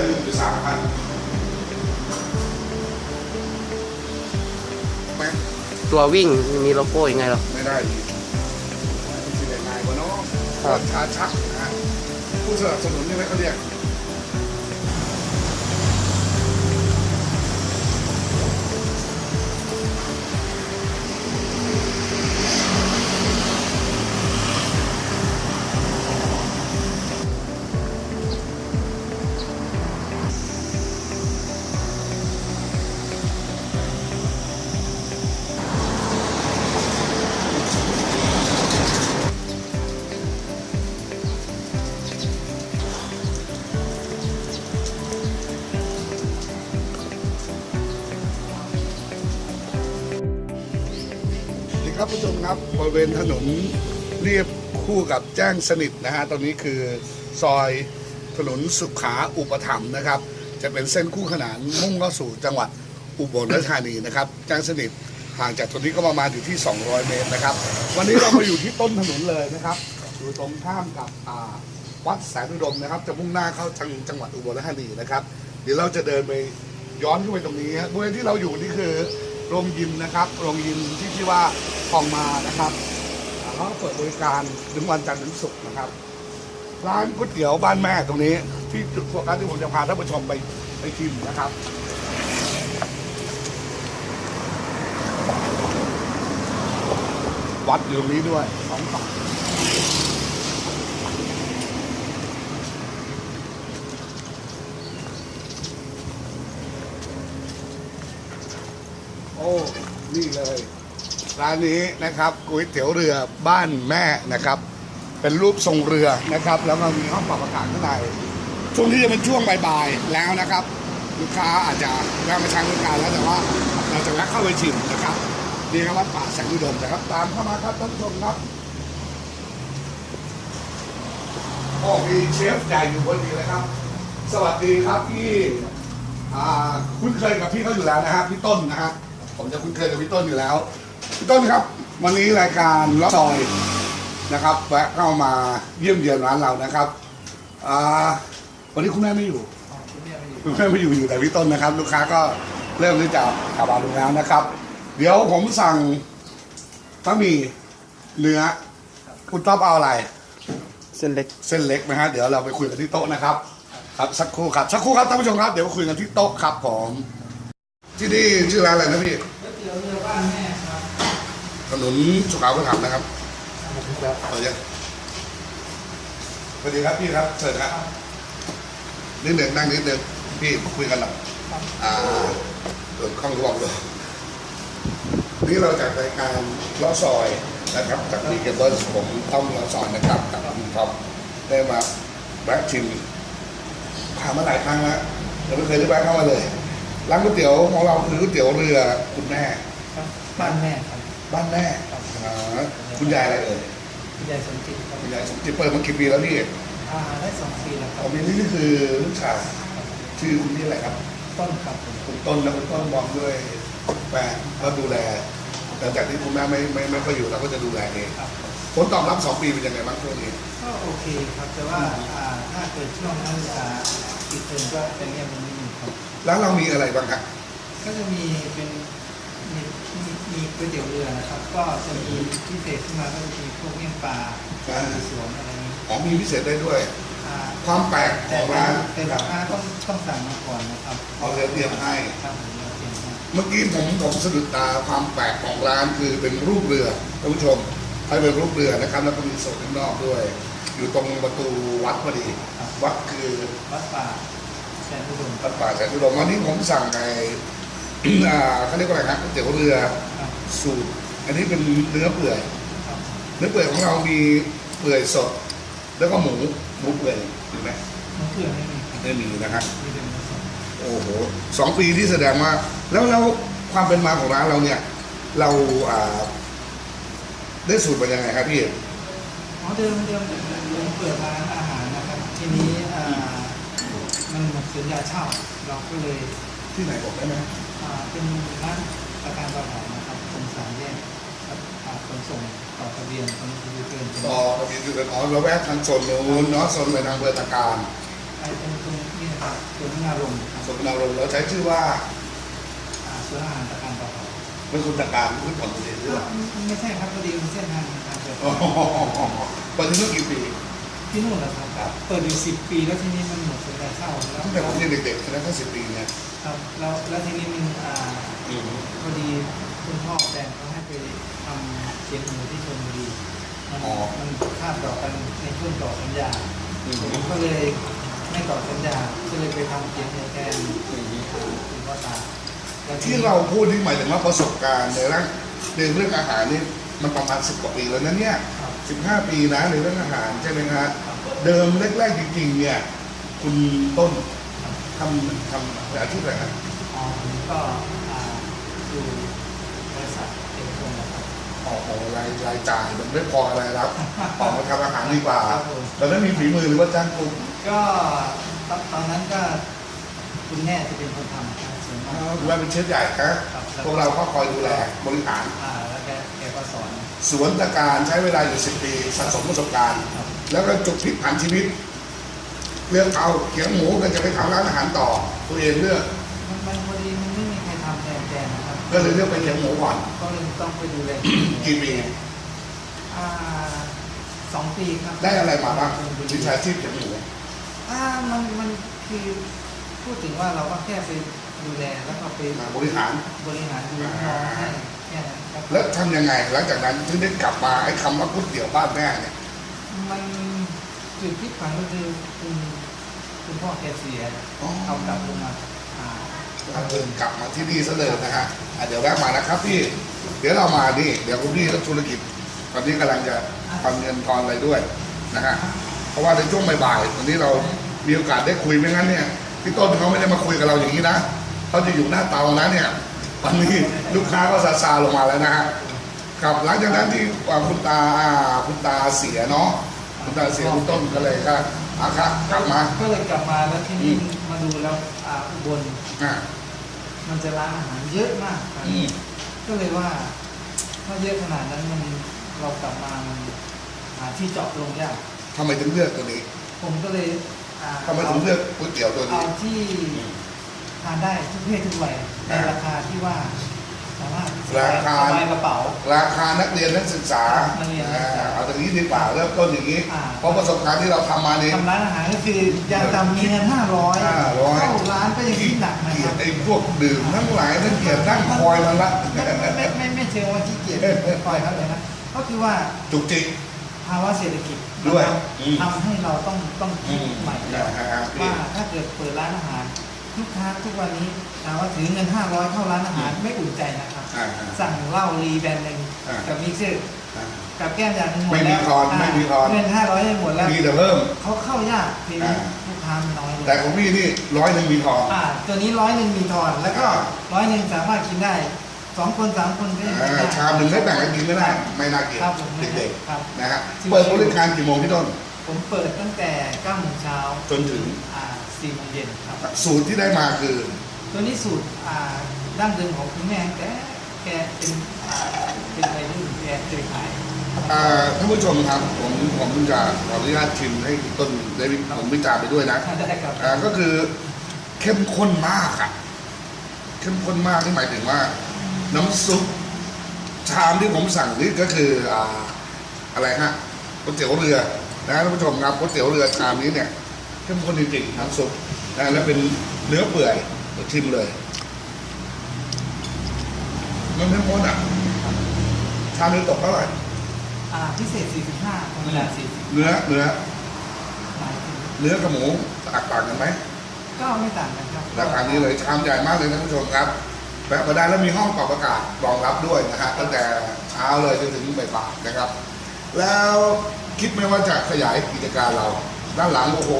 อหนึ่งหรือสามพันไหมตัววิ่งมีโลโก้ยังไงหรอ ไม่ได้อีกที่ไหนนายกว่าเนาะครับชาชักนะฮะผู้สนับสนุนนี่ไหมเขาเรียก ครับผู้ชมครับบริเวณถนนเรียบคู่กับแจ้งสนิทนะฮะตรงนี้คือซอยถนนสุขาอุปถัมภ์นะครับ จะเป็นเส้นคู่ขนานมุ่งเข้าสู่จังหวัดอุบลราชธานีนะครับแจ้งสนิทห่างจากตรงนี้ก็ประมาณอยู่ที่ 200 เมตรนะครับ วันนี้เรามาอยู่ที่ต้นถนนเลยนะครับอยู่ตรงข้ามกับวัดแสนอุดมนะครับ จะมุ่งหน้าเข้าทางจังหวัดอุบลราชธานีนะครับ เดี๋ยวเราจะเดินไปย้อนขึ้นไปตรงนี้ฮะบริเวณที่เราอยู่นี่คือ โรงยิมนะครับโรงยิมที่ชื่อว่าทองมานะครับเขาเปิดบริการถึงวันจันทร์ถึงศุกร์นะครับ ร้านก๋วยเตี๋ยวบ้านแม่ตรงนี้ ที่จุดโฟกัสที่ผมจะพาท่านผู้ชมไปไปชิมนะครับวัดอยู่ตรงนี้ด้วยสองฝั่ง โอ้นี่เลยร้านนี้นะครับก๋วยเตี๋ยวเรือบ้านแม่นะครับ เป็นรูปทรงเรือนะครับ แล้วก็มีห้องปรับอากาศข้างในช่วงที่จะเป็นช่วงบ่ายๆแล้วนะครับ ลูกค้าอาจจะแวะมาใช้บริการแล้วแต่ว่าเราจะแวะเข้าไปชิมนะครับนี่ครับวัดป่าแสงอุดมนะครับ ตามเข้ามาครับท่านผู้ชมครับโอ้มีเชฟใหญ่อยู่บนนี้เลยครับ สวัสดีครับพี่คุ้นเคยกับพี่เขาอยู่แล้วนะครับพี่ต้นนะฮะ ผมจะคุ้นเคยกับพี่ต้นอยู่แล้ว พี่ต้นครับ วันนี้รายการล็อกซอยนะครับแวะเข้ามาเยี่ยมเยียนร้านเรานะครับอ่าวันนี้คุณแม่ไม่อยู่ คุณแม่ไม่อยู่อยู่แต่พี่ต้นนะครับ ลูกค้าก็เริ่มที่จะกลับมาดูแล้วนะครับ เดี๋ยวผมสั่งบะหมี่เนื้อคุณต๊อบเอาอะไร เส้นเล็กเส้นเล็กนะฮะเดี๋ยวเราไปคุยกันที่โต๊ะนะครับ ครับสักครู่ครับสักครู่ครับท่านผู้ชมครับเดี๋ยวมาคุยกันที่โต๊ะครับผม ที่นี่ชื่อร้านอะไรนะพี่ก๋วยเตี๋ยวเรือบ้านแม่ครับถนนสุขาวุฒน์นะครับเออยังสวัสดีครับพี่ครับเชิญครับนิดหนึ่งนั่งนิดหนึ่งพี่คุยกันหน่อยอ่าเออข้องรวมเลยนี่เราจากรายการล้อซอยนะครับจากดีเกเบิลผมต้อมล้อซอยนะครับกับคุณท็อปได้มาแวะชิมผ่านมาหลายครั้งแล้วเราไม่เคยได้แวะเข้ามาเลย ร้านก๋วยเตี๋ยวของเราคือก๋วยเตี๋ยวเรือคุณแม่ ครับบ้านแม่ครับบ้านแม่อ่าคุณยายอะไรเอ่ยคุณยายสมจิตครับคุณยายสมจิตเปิดมากี่ปีแล้วพี่อ่าได้สองปีแล้วคผรับมนี่นี่คือลูกชายชื่อคุณนี่อะไรครับ ต้นครับผมคุณต้นแล้วคุณต้นมองด้วยแฟนก็ดูแลหลังจากที่คุณแม่ไม่ไม่ไม่ค่อยอยู่เราก็จะดูแลเองครับผลตอบรับสองปีเป็นยังไงบ้างช่วงนี้ก็โอเคครับแต่ว่าอ่าถ้าเกิดช่วงนั้นอ่าปิดเทอมก็จะเงียบมันนิดนึงค รับแล้วเรามีอะไรบ้างครับก็จะมีเป็นมีมีมีก๋วยเตี๋ยวเรือนะครับ ก็จะมีพิเศษขึ้นมาก็จะมีพวกเมี่ยงปลาอ่าสวนอะไรนี้ของมีพิเศษได้ด้วยอ่าความแปลกขแต่องว่าร้านแต่ลูกค้าต้องต้องสั่งมาก่อนนะครับเอาเลยเตรียมให้ครับผมเราเตรียมให้เมื่อกี้ผมผมสะดุดตาความแปลกของร้านคือเป็นรูปเรือท่านผู้ชมให้เป็นรูปเรือนะครับ แล้วก็มีโซนข้างนอกด้วย อยู่ตรงประตูวัดพอดี วัดคือวัดป่า แสนอุดมวัดป่าแสนอุดมวันนี้ผมสั่งไอ้อ่าเขาเรียกว่าอะไรครับก๋วยเตี๋ยวเรือครับสูตร อันนี้เป็นเนื้อเปื่อย ครับเนื้อเปื่อยของเรามีเปื่อยสด แล้วก็หมูหมูเปื่อยเห็นไหมมะเขือไม่มีครับไม่มีนะครับ มีเป็นผสมโอ้โหสองปีที่แสดงว่า แล้วแล้วความเป็นมาของร้านเราเนี่ย เราอ่าได้สูตรมายังไงครับพี่ อ๋อเดิมเดิมผมเปิดร้านอาหารนะครับ ทีนี้อ่า มันหมดสัญญาเช่า เราก็เลยที่ไหนบอกได้ไหมอ่าเป็นร้านประกันต่อแถวนะครับตรงสามแยกครับอ่าขนส่งต่อทะเบียนตรงนี้เกินเป็นต่อทะเบียนอยู่กันอ๋อเราแวะทางโซนนู้นเนาะโซนไปทางเบอร์ตะการไอ้ตรงตรงนี้นะครับครับสวนงานลมครับสวนนารมณ์เราใช้ชื่อว่าอ่าสวนอาหารตะการต่อเขาเป็นคนจัดการพื้นผ่อนตัวเองด้วยไม่ใช่ครับพอดีมันเส้นทางทางเกิดอ๋อเปิดที่เมื่อกี่ปี ที่นู่นแหละครับ เปิดอยู่สิบปีแล้วทีนี้มันหมดสัญญาเช่าแล้วตั้งแต่ผมยังเด็กๆนะตั้งสิบปีเนี่ยครับแล้วแล้วทีนี้มันอ่าอืมพอดีคุณพ่อแฟนเขาให้ไปทำเชียงหมูที่ชลบุรีมันมันคาบต่อกันในช่วงต่อสัญญาอืมผมก็เลยไม่ต่อสัญญาก็เลยไปทำเชียงหมูแทนอืมคุณพ่อตาแล้วที่เราพูดนี่หมายถึงว่าประสบการณ์ในเรื่องในเรื่องอาหารนี่มันประมาณสิบกว่าปีแล้วนะเนี่ย ครับสิบห้าปีนะในเรื่องอาหารใช่ไหมฮะเดิมแรกๆจริงๆเนี่ยคุณต้นทำทำอาชีพอะไรฮะอ๋อผมก็อ่าอยู่บริษัทเอกชนนะครับ ออกของรายรายจ่ายมันไม่พออะไรครับ ออกมาทำอาหารดีกว่าครับผม ตอนนั้นมีฝีมือหรือว่าจ้างคุณก็ตอนตอนนั้นก็คุณแม่จะเป็นคนทำครับส่วนมากหรือว่าเป็นเชฟใหญ่ครับ ครับพวกเราก็คอยดูแลบริหาร อ่าแล้วแกแกก็สอน สวนตะการใช้เวลาอยู่สิบปีสะสมประสบการณ์ครับแล้วก็จุดพลิกผันชีวิตเลือกเอาเขียงหมูก็จะไปทำร้านอาหารต่อ ตัวเองเลือกมันมันพอดีมันไม่มีใครทำแทนแกนะครับก็เลยเลือกไปเขียงหมูก่อนก็เลยต้องไปดูแลกี่ปีอ่าสองปีครับได้อะไรมาบ้างวิชาชีพเขียงหมูอ่ามันมันคือพูดถึงว่าเราก็แค่ไปดูแลแล้วก็ไปมาบริหารบริหารดูน้องให้ แค่นั้นครับแล้วทำยังไงหลังจากนั้นถึงได้กลับมาไอ้คำว่าก๋วยเตี๋ยวบ้านแม่เนี่ย มันจุดที่ผันก็คือคุณคุณพ่อแกเสียอ๋อเอากลับลงมาอ่าถ้าเดินกลับมาที่นี่ซะเลยนะฮะอะเดี๋ยวแวะมานะครับพี่ เดี๋ยวเรามานี่เดี๋ยวคุณพี่ก็ธุรกิจ ตอนนี้กำลังจะทำเงินทอนอะไรด้วยนะฮะเพราะว่าในช่วงบ่ายๆวันนี้เรามีโอกาสได้คุยไม่งั้นเนี่ยพี่ต้นเขาไม่ได้มาคุยกับเราอย่างนี้นะเขาจะอยู่หน้าเตานะเนี่ย ตอนนี้ลูกค้าก็ซาซาลงมาแล้วนะฮะครับหลังจากนั้นที่อ่าคุณตาอ่าคุณตาเสียเนาะคุณตาเสียคุณต้นก็เลยก็อาครับกลับมาก็เลยกลับมาแล้วที่นี่มาดูแล้วอ่าอุบลอ่ามันจะร้านอาหารเยอะมากครับอืมก็เลยว่าถ้าเยอะขนาดนั้นมันเรากลับมามันหาที่เจาะลงยากทำไมถึงเลือกตัวนี้ ผมก็เลยอ่าทำไมถึงเลือกก๋วยเตี๋ยวตัวเอานี้ที่ทานได้ทุกเพศทุกวัย ในอ่าราคาที่ว่าสามารถราคาสบายกระเป๋า ราคานักเรียนนักศึกษานักเรียนนักศึกษาอ่าเอาตรงนี้ดีกว่าเริ่มต้นอย่างนี้ อ่า เพราะประสบการณ์ที่เราทำมานี่ทำร้านอาหารก็คืออย่างต่ำมีเงินห้าร้อย500เข้าร้านก็ยังคิดหนักนะเกลีคยรัดบไอ้พวกดื่มทั้งหลายนั่นเกลียดนั่งคอยมันละไม่ไม่ไม่ไม่เชิงว่าขี้เกียจคอยครับเลยนะก็คือว่าจุกจิก ภาวะเศรษฐกิจด้วยนะครับอืมทำให้เราต้องต้องคิดใหม่นะฮะพี่ว่าถ้าเกิดเปิดร้านอาหาร ลูกค้าทุกวันนี้ถามว่าถือเงิน 500 เข้าร้านอาหารไม่อุ่นใจนะครับ อ่าฮะสั่งเหล้ารีแบรนด์หนึ่งอ่ากับมิกเซอร์อ่า กับแก้มอย่างหนึงหมดไม่มีแล้วทอนไม่มีทอนเงิน 500ได้หมดแล้วมีแต่เพิ่ม เขาเข้ายากทีนี้อ่า ลูกค้ามันน้อยลงแต่ของพี่นี่ร้อยหนึ่งมีทอง อ่าตัวนี้ร้อยหนึ่งมีทอนแล้วก็อ่า ร้อยหนึ่งสามารถกินได้สองคนสามคนก็ยังกินอ่าได้ชามหนึ่งไม่แบ่งกันกินไม่ได้ ไม่น่าเกลียดครับผมไม่ได้เด็กครับ ๆนะฮะเปิดบริการกี่โมงพี่ต้นผมเปิดตั้งแต่9โมงเช้าจนถึง อ่า 4โมงเย็นครับ สูตรที่ได้มาคือ ตัวนี้สูตรอ่าดั้งเดิมของคุณแม่แต่แกเป็นอ่าเป็นวัยรุ่นแกเคยขาย อ่าท่านผู้ชมครับผมผมจะขออนุญาตชิมให้คุณต้นได้วิผมวิจารณ์ไปด้วยนะได้ครับ อ่าก็คือเข้มข้นมากอะเข้มข้นมากนี่หมายถึงว่า น้ำซุปชามที่ผมสั่งนี่ก็คืออ่าอะไรฮะก๋วยเตี๋ยวเรือนะท่านผู้ชมครับก๋วยเตี๋ยวเรือชามนี้เนี่ย เข้มข้นจริงๆน้ำซุปนะแล้วเป็นเนื้อเปื่อยเดี๋ยวชิมเลยมันเข้มข้นอะชามนี้ตกเท่าไหร่อ่าพิเศษ 45ธรรมดา40เนื้อเนื้อหมายถึงเนื้อกับหมูต่างต่างกันไหมก็ไม่ต่างกันครับราคานี้เลยชามใหญ่มากเลยท่านผู้ชมครับแวะมาได้แล้วมีห้องปรับอากาศรองรับด้วยนะฮะตั้งแต่เช้าเลยจนถึงบ่ายๆนะครับ แล้วคิดไหมว่าจะขยายกิจการเรา ด้านหลังโอ้โห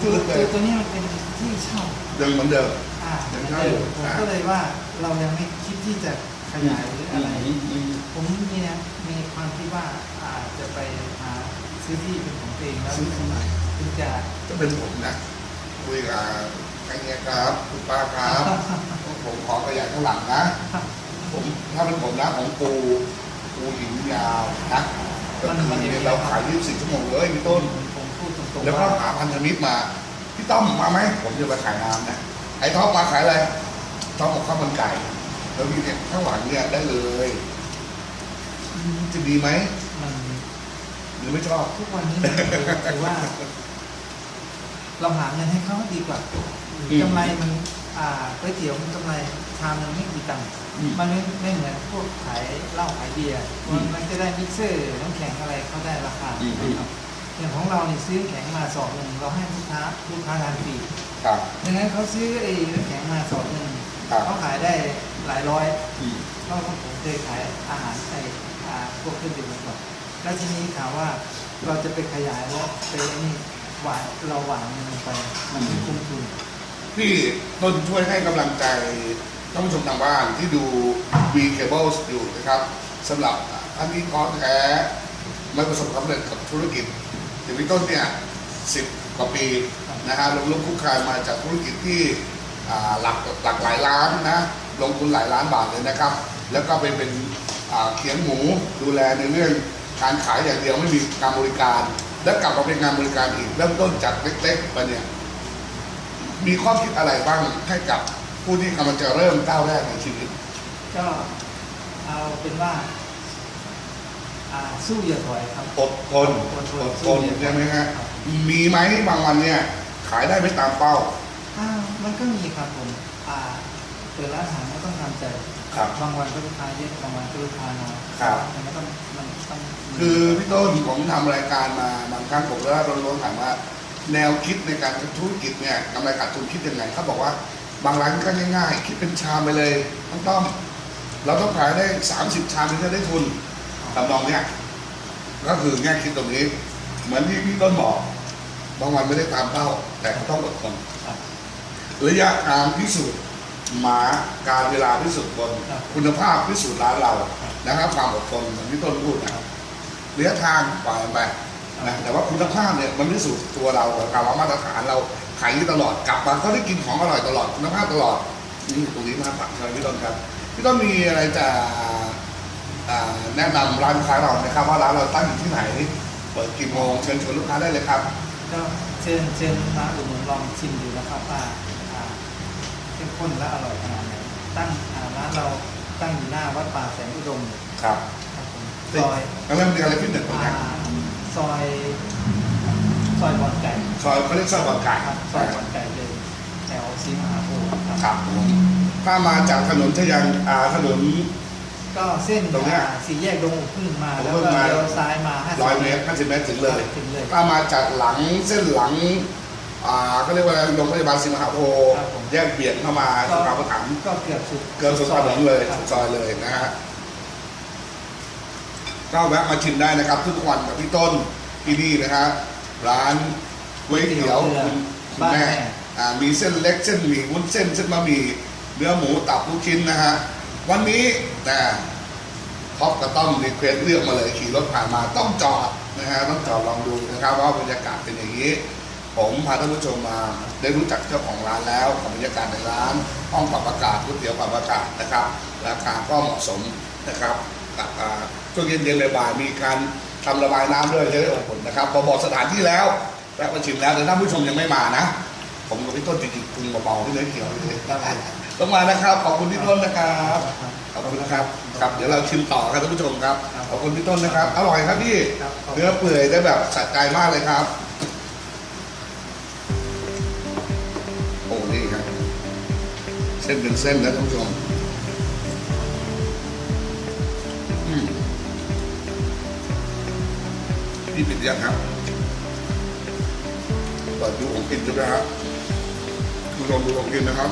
ชื่อเลยตัวนี้มันเป็นที่เช่ายังเหมือนเดิมอ่ายังเช่าอยู่ผมอ่าก็เลยว่าเรายังไม่คิดที่จะขยายหรืออะไรอืมผมมีนะมีความคิดว่าอาจจะไปหาซื้อที่เป็นของตัวเองแล้วซื้อที่ไหนถึงจะจะเป็นผมนะคุยกับไอ้เนี่ยครับคุณป้าครับ ผมขอขยายข้างหลังนะ ผมถ้าเป็นผมนะของปูปูหินยาวนะก็คือเนี่ยเราขาย24ชั่วโมงเลยพี่ต้นผมพูดตรงๆ แล้วก็ว่าหาพันธมิตรมา พี่ต้อมมาไหมผมจะไปขายน้ำนะ ไอ้ท็อปมาขายอะไรท็อปบอกข้าวมันไก่ แล้วมีเนี่ยข้างหลังเนี่ยได้เลยอืมจะดีไหมมันหรือไม่ชอบ ทุกวันนี้มันถือว่า เราหาเงินให้เขาดีกว่าอืมกำไรมัน อ่าก๋วยเตี๋ยวมันกำไรชามมันไม่กี่ตังค์อืมมันไม่ไม่เหมือนพวกขายเหล้าขายเบียร์อืมมันจะได้มิกเซอร์น้ำแข็งอะไรเขาได้ราคา อืมอืมครับอย่างของเราเนี่ยซื้อแข็งมาสอบหนึ่งเราให้ลูกค้าลูกค้าทานฟรีครับ ดังนั้นเขาซื้อไอ้น้ำแข็งมาสอบหนึ่งครับ เขาขายได้หลายร้อยอืมเพราะว่าผมเคยขายอาหารไอ้อ่าพวกเครื่องดื่มมาก่อนแล้วทีนี้ถามว่าเราจะไปขยายแล้วไปนี่หวานเราหวานมันลงไป มันไม่คุ้มทุน พี่ต้นช่วยให้กำลังใจท่านผู้ชมทางบ้านที่ดู V Cables อยู่นะครับสำหรับท่านที่ท้อแท้ไม่ประสบความสำเร็จกับธุรกิจ อย่างพี่ต้นเนี่ยสิบกว่าปีนะฮะลงลุกคุกคานมาจากธุรกิจที่หลักหลักหลายล้านนะลงทุนหลายล้านบาทเลยนะครับ แล้วก็ไปเป็นเขียงหมูดูแลในเรื่องการขายอย่างเดียวไม่มีการบริการ แล้วกลับมาเป็นงานบริการอีกเริ่มต้นจากเล็กๆไปเนี่ยมีข้อคิดอะไรบ้างให้กับผู้ที่กำลังจะเริ่มก้าวแรกในชีวิต ก็เอาเป็นว่า สู้อย่าถอยครับอดทนอดทนอดทสู้นอย่าถอยใช่ไหมฮะครับมีไหมบางวันเนี่ย ขายได้ไม่ตามเป้าอ่ามันก็มีครับผมอ่าเปิดร้านอาหารก็ต้องทำใจครับบางวันก็ลูกค้าเยอะบางวันก็ลูกค้าน้อยครับมันก็ต้องมันต้องคือพี่ต้นผมทำรายการมาบางครั้งผมแล้วเราลงถามว่า แนวคิดในการทำธุรกิจเนี่ยกำไรขาดทุนคิดยังไงเขาบอกว่าบางร้านก็ง่ายๆ คิดเป็นชามไปเลยต้องต้อมเราต้องขายได้ 30 ชามถึงจะได้ทุน ทำนองเนี้ยก็คือแง่คิดตรงนี้ เหมือนที่พี่ต้นบอกบางวันไม่ได้ตามเป้า แต่ก็ต้องอดทนระยะทางพิสูจน์หมาการเวลาพิสูจน์คนคุณภาพพิสูจน์ร้านเรานะครับ ความอดทนเหมือนที่ต้นพูดนะครับระยะทางปล่อยไปนะแต่ว่าคุณภาพเนี่ยมันพิสูจน์ตัวเรากับเรามาตรฐานเราขายที่ตลอดกลับมาก็ได้กินของอร่อยตลอดคุณภาพตลอดนี่ตรงนี้มาฝากครับพี่ต้นครับพี่ต้นมีอะไรจะ แนะนำร้านค้าเราไหมครับ ว่าร้านเราตั้งอยู่ที่ไหน เปิดกี่โมงเชิญชวนลูกค้าได้เลยครับ ก็เชิญเชิญมาอุดหนุนลองชิมดูนะครับว่าอ่าเข้มข้นและอร่อยขนาดไหนตั้งอ่าร้านเราตั้งอยู่หน้าวัดป่าแสนอุดมครับครับผมซอยแล้วเริ่มมีอะไรขึ้นหนึ่งอ่าซอย ซอยบอนไก่ซอยเขาเรียกซอยบางไก่ครับซอยบอนไก่เลยแถวซีมหาโพธิ์ครับ ครับผมถ้ามาจากถนนชยันอ่าถนน ก็เส้นตรงเนี้ย อ่าสี่แยกดงอุพึ่งมาดงแล้วพึ่งก็มาเลี้ยวซ้ายมา50ร้อยเมตรห้าสิบเมตรถึงเลยถึงเลย ถ้ามาจากหลังเส้นหลังอ่าก็เรียกว่าโรงพยาบาลศรีมหาโพธิ์ครับผม แยกเบียดเข้ามาสุขาประถมภ์ก็เกือบสุดเกินสุดถนนเลยครับ สุดซอยเลยนะฮะก็แวะมาชิมได้นะครับ ทุกวันกับพี่ต้นที่นี่นะฮะร้านก๋วยเตี๋ยวคุณคุณบ้านแม่แม่ อ่ามีเส้นเล็กเส้นหมี่วุ้นเส้นเส้นบะหมี่เนื้อหมูตับลูกชิ้นนะฮะ วันนี้นะท็อปกับต้อมรีเควสเลือกมาเลยขี่รถผ่านมาต้องจอดนะฮะต้องจอดลองดูนะครับว่าบรรยากาศเป็นอย่างนี้ ผมพาท่านผู้ชมมาได้รู้จักเจ้าของร้านแล้วกับบรรยากาศในร้านห้องปรับอากาศก๋วยเตี๋ยวปรับอากาศนะครับราคาก็เหมาะสมนะครับกับช่วงเย็นๆบ่ายมีการทำระบายน้ำด้วยจะได้อบอุ่นะครับพอบอกสถานที่แล้วแวะมาชิมแล้วแต่ท่านผู้ชมยังไม่มานะ ผมกับพี่ต้นจริงๆคุณเบาๆที่เนื้อเขียวเลย ต้องมานะครับ ขอบคุณพี่ต้นนะครับ ขอบคุณนะครับครับเดี๋ยวเราชิมต่อครับท่านผู้ชมครับ ขอบคุณพี่ต้นนะครับ อร่อยครับพี่ครับขอบคุณ เนื้อเปื่อยได้แบบสะใจมากเลยครับ โอ้นี่ครับ เส้นเป็นเส้นนะท่านผู้ชมอืมพี่ปิดยังครับเปิดดูของกินใช่ไหมครับคุณผู้ชมดูของกินนะครับ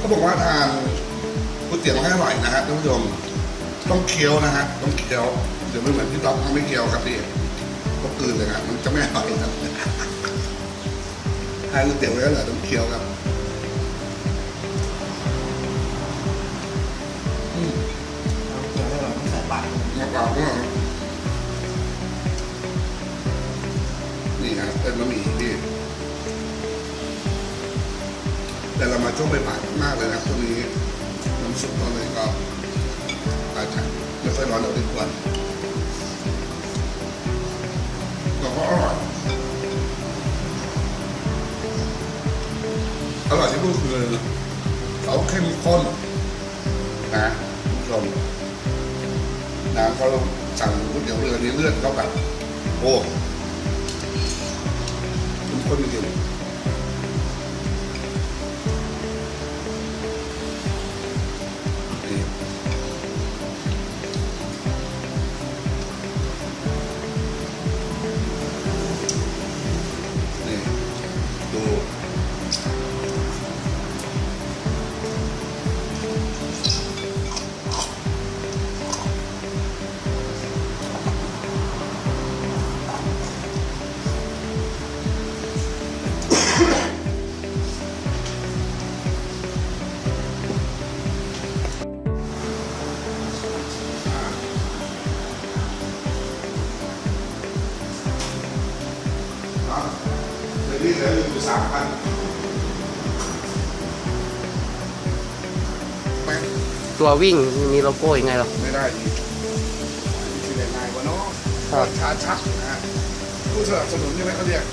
เขาบอกว่าทานก๋วยเตี๋ยวให้อร่อยนะฮะท่านผู้ชมต้องเคี้ยวนะฮะต้องเคี้ยวเดี๋ยวไม่เหมือนที่ต๊อกทำไม่เคี้ยวครับพี่ก็กลืนเลยครับมันจะไม่อร่อยครับทานก๋วยเตี๋ยวไว้แล้วเหรอต้องเคี้ยวครับอืมเราเจอแล้วเราต้องใส่ปากมะพร้าวก็นี่ครับเป็นบะหมี่ แต่เรามาช่วงบ่ายมากเลยนะครับช่วงนี้น้ำซุปก็เลยก็อาจจะไม่ค่อยร้อนเราดีกว่าก็องเขาอร่อยอร่อยที่พูดคือเขาเข้มข้นนะคุณผู้ชมนะเขาสั่งก๋วยเตี๋ยวเรือนี้เลือดเขาแบบโอ้เข้มข้นจริง นี้เหลืออยู่สามพันไม่ตัววิ่งมีโลโก้ยังไงหรอ ไม่ได้ดีคือยังไงวะเนาะครับชาชักนะฮะผู้สนับสนุนใช่ไหมเขาเรียก